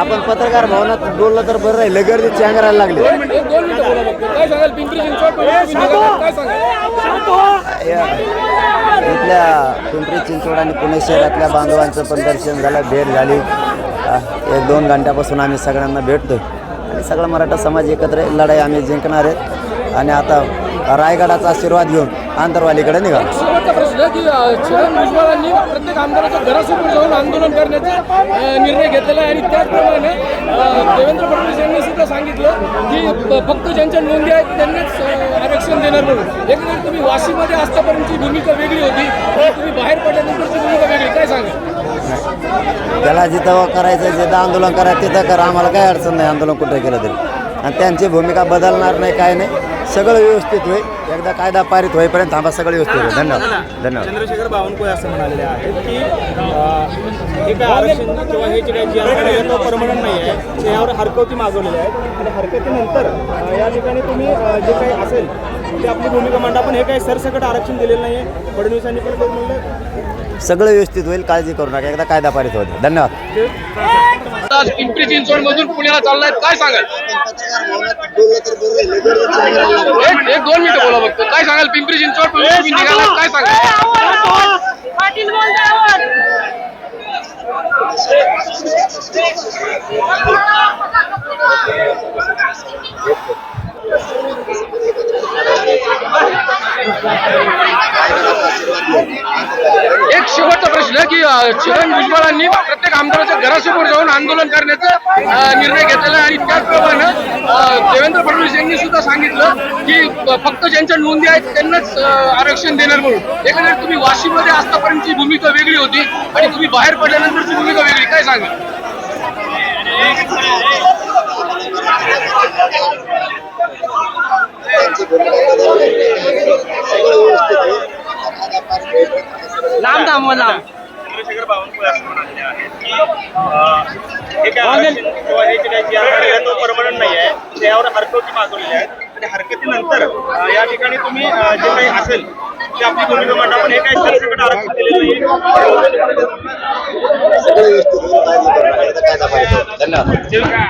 आपण पत्रकार भवनात बोललं तर बरं राहिलं. गर्दी चांगरायला लागली. काय सांगाल? पिंपरी चिंचवड काय सांगाल? या. इथल्या पिंपरी चिंचवड आणि पुणे शहरातल्या बांधवांचं पण दर्शन झालं भेट झाली. एक दोन घंट्यापासून आम्ही सगळ्यांना भेटतोय. आणि सगळा मराठा समाज एकत्र आहे. लढाई आम्ही जिंकणार आहेत आणि आता रायगडाचा आशीर्वाद घेऊन आंतरवालीकडे निघा. शेवटचा प्रश्न की अ, छगन भुजबळांनी प्रत्येक आमदाराच्या घरासमोर जाऊन आंदोलन करण्याचा अ, निर्णय घेतलेला आहे. आणि त्याचप्रमाणे अ, देवेंद्र फडणवीस यांनी सुद्धा सांगितलं की फक्त ज्यांच्या नोंदी आहेत त्यांनाच अ, आरक्षण देणार म्हणून. एकंदरीत तुम्ही वाशीमध्ये भूमिका वेगळी होती. आणि तुम्ही बाहेर पडल्यानंतरची भूमिका वेगळी. काय सांगा त्याला जिथं करायचं जिथं आंदोलन करायचं तिथं करा. आम्हाला काही अडचण नाही. आंदोलन कुठं केलं तरी. आणि त्यांची भूमिका बदलणार नाही काय नाही. सगळं व्यवस्थित होईल. एकदा कायदा पारित होईपर्यंत थांबा सगळं व्यवस्थित होईल धन्यवाद. धन्यवाद. चंद्रशेखर बावनकुळे असं म्हणालेले आहेत की अं, हे काय आरक्षण किंवा हे जे काही जी आरक्षण आहे तो परमनंट नाही आहे. ते यावर हरकती मागवलेल्या आहेत. आणि हरकतीनंतर अं, या ठिकाणी तुम्ही अं, जे काही असेल ते आपली भूमिका मांडा. पण हे काही सरसकट आरक्षण दिलेलं नाही आहे फडणवीसांनी पण काही म्हणलं सगळं व्यवस्थित होईल. काळजी करू नका. एकदा कायदा पारित होईल धन्यवाद. आज पिंपरी चिंचवड मधून पुण्याला चाललाय. काय सांगाल? एक एक दोन मिनिटं बोला. फक्त काय सांगाल पिंपरी चिंचवड मधून तुम्ही निघालात काय सांगाल? एक शेवटचा प्रश्न की छगन भुजबळांनी प्रत्येक आमदाराच्या घरासमोर जाऊन आंदोलन करण्याचा निर्णय घेतलेला आणि त्याचप्रमाणे देवेंद्र फडणवीस यांनी सुद्धा सांगितलं की फक्त ज्यांच्या नोंदी आहेत त्यांनाच आरक्षण देणार म्हणून. एकंदरीत तुम्ही वाशीमध्ये आतापर्यंतची भूमिका वेगळी होती आणि तुम्ही बाहेर पडल्यानंतरची भूमिका वेगळी. काय सांगा लांब थांबव लांब चंद्रशेखर बावनकुळे असं की अं, हे काय आरक्षण किंवा हे जे काही जी आहे तो परमनंट नाही आहे. ते यावर हरकती मागवलेल्या आहेत. आणि हरकतीनंतर या ठिकाणी तुम्ही जे काही असेल ते आपली भूमिका मांडा. पण हे काही सरसकट आरक्षण दिलेलं नाही. आहे धन्यवाद.